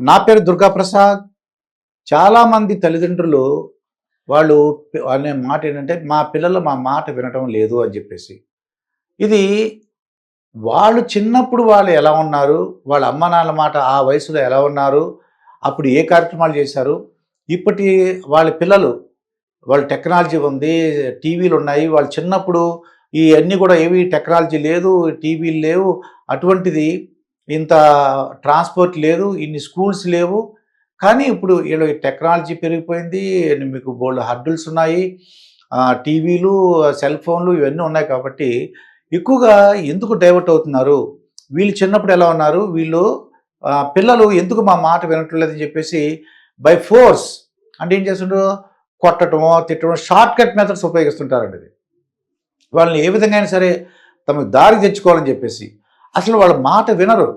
నా పేరు దుర్గాప్రసాద్. చాలామంది తల్లిదండ్రులు వాళ్ళు అనే మాట ఏంటంటే మా పిల్లలు మా మాట వినటం లేదు అని చెప్పేసి. ఇది వాళ్ళు చిన్నప్పుడు వాళ్ళు ఎలా ఉన్నారు వాళ్ళ అమ్మ నాన్నల మాట ఆ వయసులో ఎలా ఉన్నారు అప్పుడు ఏ కార్యక్రమాలు చేశారు ఇప్పటి వాళ్ళ పిల్లలు వాళ్ళ టెక్నాలజీ ఉంది టీవీలు ఉన్నాయి వాళ్ళు చిన్నప్పుడు ఈ అన్నీ కూడా ఏవి టెక్నాలజీ లేదు టీవీలు లేవు అటువంటిది ఇంత ట్రాన్స్పోర్ట్ లేదు ఇన్ని స్కూల్స్ లేవు. కానీ ఇప్పుడు వీళ్ళు టెక్నాలజీ పెరిగిపోయింది మీకు బోల్డ్ హర్డుల్స్ ఉన్నాయి టీవీలు సెల్ ఫోన్లు ఇవన్నీ ఉన్నాయి కాబట్టి ఎక్కువగా ఎందుకు డైవర్ట్ అవుతున్నారు? వీళ్ళు చిన్నప్పుడు ఎలా ఉన్నారు? వీళ్ళు పిల్లలు ఎందుకు మా మాట వినట్లేదని చెప్పేసి బై ఫోర్స్ అంటే ఏం చేస్తుంటారు కొట్టడమో తిట్టడం షార్ట్ కట్ మెథడ్స్ ఉపయోగిస్తుంటారండి ఇది. వాళ్ళని ఏ విధంగా అయినా సరే తమకు దారి తెచ్చుకోవాలని చెప్పేసి అసలు వాళ్ళ మాట వినరు.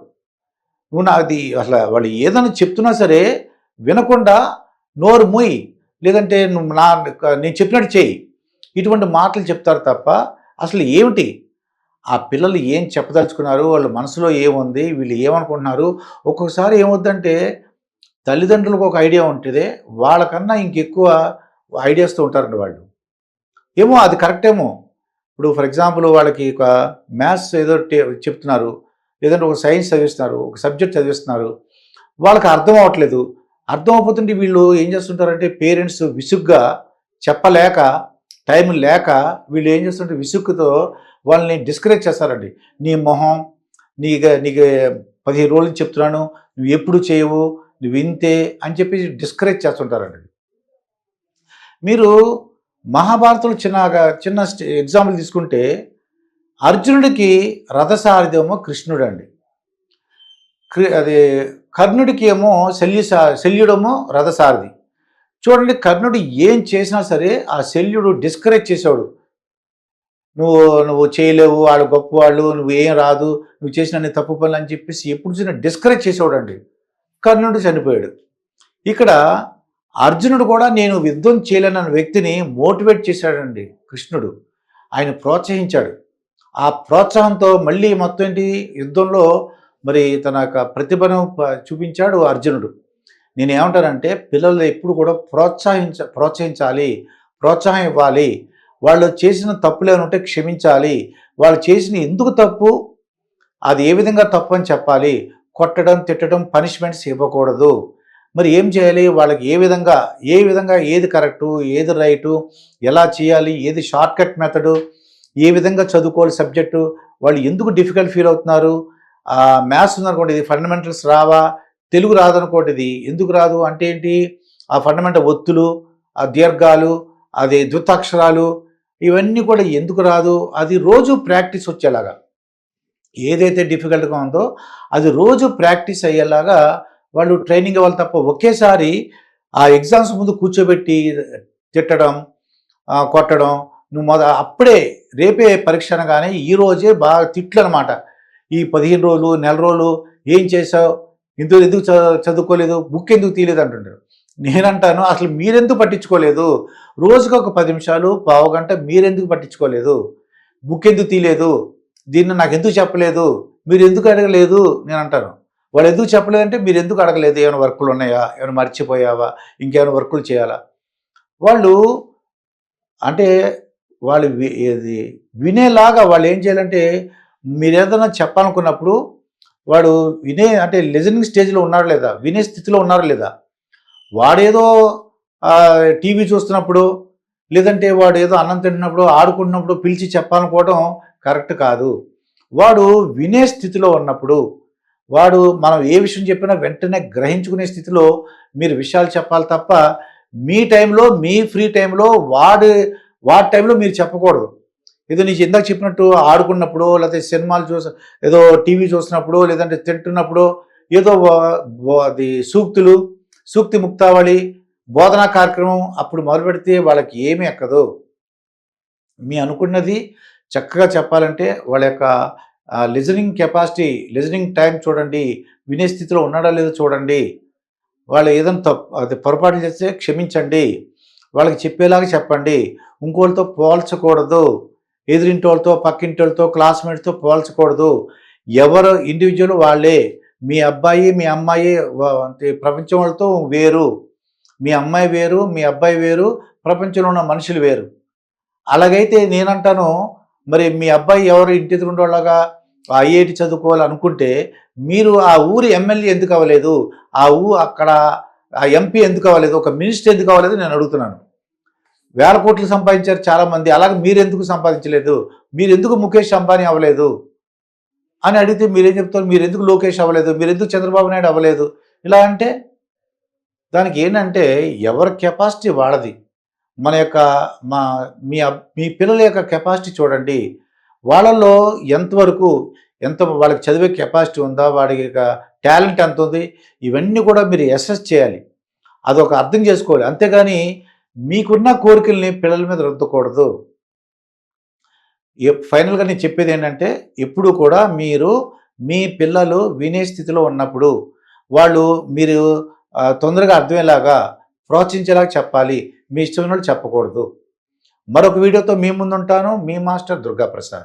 నువ్వు నాది అసలు వాళ్ళు ఏదైనా చెప్తున్నా సరే వినకుండా నోరు మూయి లేదంటే నువ్వు నా నేను చెప్పినట్టు చేయి. ఇటువంటి మాటలు చెప్తారు తప్ప అసలు ఏమిటి? ఆ పిల్లలు ఏం చెప్పదలుచుకున్నారు? వాళ్ళ మనసులో ఏముంది? వీళ్ళు ఏమనుకుంటున్నారు? ఒక్కొక్కసారి ఏమవుద్దంటే తల్లిదండ్రులకు ఒక ఐడియా ఉంటుంది వాళ్ళకన్నా ఇంకెక్కువ ఐడియాస్తో ఉంటారండి వాళ్ళు. ఏమో అది కరెక్ట్ ఏమో ఇప్పుడు ఫర్ ఎగ్జాంపుల్ వాళ్ళకి ఒక మ్యాథ్స్ ఏదో చెప్తున్నారు లేదంటే ఒక సైన్స్ చదివిస్తున్నారు ఒక సబ్జెక్ట్ చదివిస్తున్నారు వాళ్ళకి అర్థం అవ్వట్లేదు. అర్థం అవ్వతుంటే వీళ్ళు ఏం చేస్తుంటారంటే పేరెంట్స్ విసుగ్గా చెప్పలేక టైం లేక వీళ్ళు ఏం చేస్తుంటే విసుగ్గుతో వాళ్ళని డిస్కరేజ్ చేస్తారండి. నీ మొహం నీకు నీకు పదిహేను రోజులు చెప్తున్నాను నువ్వు ఎప్పుడు చేయవు నువ్వు ఇంతే అని చెప్పి డిస్కరేజ్ చేస్తుంటారండి. మీరు మహాభారతంలో చిన్న చిన్న ఎగ్జాంపుల్ తీసుకుంటే అర్జునుడికి రథసారథేమో కృష్ణుడు అండి అది కర్ణుడికి ఏమో శల్యు శల్యుడేమో రథసారథి. చూడండి కర్ణుడు ఏం చేసినా సరే ఆ శల్యుడు డిస్కరేజ్ చేసాడు నువ్వు నువ్వు చేయలేవు వాళ్ళు గొప్పవాళ్ళు నువ్వు ఏం రాదు నువ్వు చేసిన అన్ని తప్పు పనులు అని చెప్పేసి ఎప్పుడు చూసినా డిస్కరేజ్ చేసేవాడండి. కర్ణుడు చనిపోయాడు. ఇక్కడ అర్జునుడు కూడా నేను యుద్ధం చేయలేనన్న వ్యక్తిని మోటివేట్ చేశాడండి కృష్ణుడు. ఆయన ప్రోత్సహించాడు. ఆ ప్రోత్సాహంతో మళ్ళీ మొత్తం ఏంటి? యుద్ధంలో మరి తన యొక్క ప్రతిభను ప- చూపించాడు అర్జునుడు. నేను ఏమంటానంటే పిల్లలు ఎప్పుడు కూడా ప్రోత్సహించ ప్రోత్సహించాలి ప్రోత్సాహం ఇవ్వాలి. వాళ్ళు చేసిన తప్పులు ఏమైనా ఉంటే క్షమించాలి. వాళ్ళు చేసిన ఎందుకు తప్పు? అది ఏ విధంగా తప్పు అని చెప్పాలి. కొట్టడం తిట్టడం పనిష్మెంట్స్ ఇవ్వకూడదు. మరి ఏం చేయాలి? వాళ్ళకి ఏ విధంగా ఏ విధంగా ఏది కరెక్టు ఏది రైటు ఎలా చేయాలి? ఏది షార్ట్కట్ మెథడు ఏ విధంగా చదువుకోవాలి సబ్జెక్టు వాళ్ళు ఎందుకు డిఫికల్ట్ ఫీల్ అవుతున్నారు? మ్యాథ్స్ ఉందనుకోండి ఇది ఫండమెంటల్స్ రావా? తెలుగు రాదనుకోండి ఇది ఎందుకు రాదు? అంటే ఏంటి? ఆ ఫండమెంటల్ ఒత్తులు ఆ దీర్ఘాలు అది ద్వితాక్షరాలు ఇవన్నీ కూడా ఎందుకు రాదు? అది రోజు ప్రాక్టీస్ వచ్చేలాగా. ఏదైతే డిఫికల్ట్గా ఉందో అది రోజు ప్రాక్టీస్ అయ్యేలాగా వాళ్ళు ట్రైనింగ్ ఇవ్వాలి తప్ప ఒకేసారి ఆ ఎగ్జామ్స్ ముందు కూర్చోబెట్టి తిట్టడం కొట్టడం నువ్వు మొద అప్పుడే రేపే పరీక్ష అనగానే ఈ రోజే బాగా తిట్లు అనమాట ఈ పదిహేను రోజులు నెల రోజులు ఏం చేసావు ఎందుకు ఎందుకు చదువుకోలేదు? బుక్ ఎందుకు తీయలేదు అంటుంటారు. నేనంటాను అసలు మీరెందుకు పట్టించుకోలేదు? రోజుకు ఒక పది నిమిషాలు పావు గంట మీరెందుకు పట్టించుకోలేదు? బుక్ ఎందుకు తీయలేదు? దీన్ని నాకు ఎందుకు చెప్పలేదు? మీరు ఎందుకు అడగలేదు? నేను అంటాను వాళ్ళు ఎందుకు చెప్పలేదంటే మీరు ఎందుకు అడగలేదు? ఏమైనా వర్కులు ఉన్నాయా? ఏమైనా మర్చిపోయావా? ఇంకేమైనా వర్కులు చేయాలా? వాళ్ళు అంటే వాళ్ళు ఇది వినేలాగా వాళ్ళు ఏం చేయాలంటే మీరు ఏదైనా చెప్పాలనుకున్నప్పుడు వాడు వినే అంటే లిజనింగ్ స్టేజ్లో ఉన్నారా లేదా? వినే స్థితిలో ఉన్నారా లేదా? వాడేదో టీవీ చూస్తున్నప్పుడు లేదంటే వాడు ఏదో అన్నం తింటున్నప్పుడు ఆడుకుంటున్నప్పుడు పిలిచి చెప్పాలనుకోవడం కరెక్ట్ కాదు. వాడు వినే స్థితిలో ఉన్నప్పుడు వాడు మనం ఏ విషయం చెప్పినా వెంటనే గ్రహించుకునే స్థితిలో మీరు విషయాలు చెప్పాలి తప్ప మీ టైంలో మీ ఫ్రీ టైంలో వాడు వాడి టైంలో మీరు చెప్పకూడదు. ఏదో నీకు ఇందాక చెప్పినట్టు ఆడుకున్నప్పుడు లేకపోతే సినిమాలు చూసి ఏదో టీవీ చూసినప్పుడు లేదంటే తింటున్నప్పుడు ఏదో అది సూక్తులు సూక్తి ముక్తావళి బోధనా కార్యక్రమం అప్పుడు మొదలు పెడితే వాళ్ళకి ఏమీ ఎక్కదు. మీ అనుకున్నది చక్కగా చెప్పాలంటే వాళ్ళ యొక్క లిజనింగ్ కెపాసిటీ లిజనింగ్ టైం చూడండి వినే స్థితిలో ఉన్నాడా లేదో చూడండి. వాళ్ళు ఏదైనా తప్పు అది పొరపాటు చేస్తే క్షమించండి. వాళ్ళకి చెప్పేలాగా చెప్పండి. ఇంకోళ్ళతో పోల్చకూడదు. ఎదురింటి వాళ్ళతో పక్కింటి వాళ్ళతో క్లాస్మేట్స్తో పోల్చకూడదు. ఎవరు ఇండివిజువల్ వాళ్ళే. మీ అబ్బాయి మీ అమ్మాయి అంటే ప్రపంచం వాళ్ళతో వేరు. మీ అమ్మాయి వేరు మీ అబ్బాయి వేరు ప్రపంచంలో ఉన్న మనుషులు వేరు. అలాగైతే నేనంటాను మరి మీ అబ్బాయి ఎవరు ఇంటి ఎదురుండోళ్ళగా ఐఐటి చదువుకోవాలనుకుంటే మీరు ఆ ఊరి ఎమ్మెల్యే ఎందుకు అవ్వలేదు? ఆ ఊ అక్కడ ఆ ఎంపీ ఎందుకు అవ్వలేదు? ఒక మినిస్టర్ ఎందుకు అవ్వలేదు నేను అడుగుతున్నాను. వేల కోట్లు సంపాదించారు చాలామంది. అలాగే మీరు ఎందుకు సంపాదించలేదు? మీరు ఎందుకు ముఖేష్ అంబానీ అవ్వలేదు? అని అడిగితే మీరేం చెప్తారు? మీరు ఎందుకు లోకేష్ అవ్వలేదు? మీరు ఎందుకు చంద్రబాబు నాయుడు అవ్వలేదు? ఇలా అంటే దానికి ఏంటంటే ఎవరి కెపాసిటీ వాడది మన యొక్క మా మీ మీ పిల్లల యొక్క కెపాసిటీ చూడండి. వాళ్ళల్లో ఎంతవరకు ఎంత వాళ్ళకి చదివే కెపాసిటీ ఉందా వాడికి యొక్క టాలెంట్ ఎంత ఉంది ఇవన్నీ కూడా మీరు అసెస్ చేయాలి. అదొక అర్థం చేసుకోవాలి. అంతేగాని మీకున్న కోరికల్ని పిల్లల మీద రుద్దకూడదు. ఫైనల్గా నేను చెప్పేది ఏంటంటే ఎప్పుడు కూడా మీరు మీ పిల్లలు వినే స్థితిలో ఉన్నప్పుడు వాళ్ళు మీరు తొందరగా అర్థమయ్యేలాగా ప్రోత్సహించేలాగా చెప్పాలి. మీ ఇష్టమైన చెప్పకూడదు. మరొక వీడియోతో మీ ముందుంటాను. మీ మాస్టర్ దుర్గా ప్రసాద్